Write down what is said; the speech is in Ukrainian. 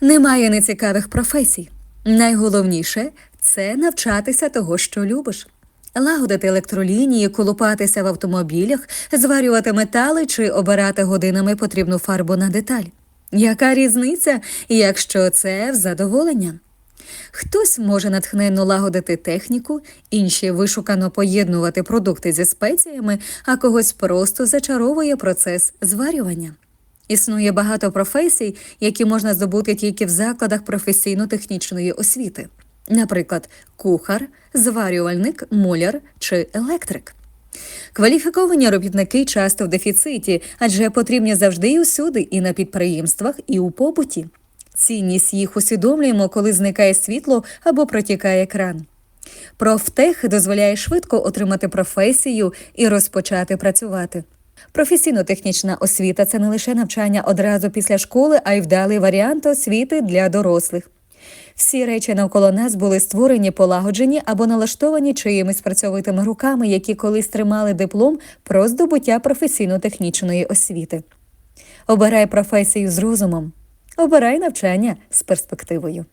Немає нецікавих професій. Найголовніше це навчатися того, що любиш. Лагодити електролінії, колупатися в автомобілях, зварювати метали чи обирати годинами потрібну фарбу на деталь. Яка різниця, якщо це в задоволення? Хтось може натхненно лагодити техніку, інші вишукано поєднувати продукти зі спеціями, а когось просто зачаровує процес зварювання. Існує багато професій, які можна здобути тільки в закладах професійно-технічної освіти, наприклад, кухар, зварювальник, муляр чи електрик. Кваліфіковані робітники часто в дефіциті, адже потрібні завжди і усюди, і на підприємствах, і у побуті. Цінність їх усвідомлюємо, коли зникає світло або протікає кран. Профтех дозволяє швидко отримати професію і розпочати працювати. Професійно-технічна освіта це не лише навчання одразу після школи, а й вдалий варіант освіти для дорослих. Всі речі навколо нас були створені, полагоджені або налаштовані чиїмись працьовитими руками, які колись тримали диплом про здобуття професійно-технічної освіти. Обирай професію з розумом, обирай навчання з перспективою.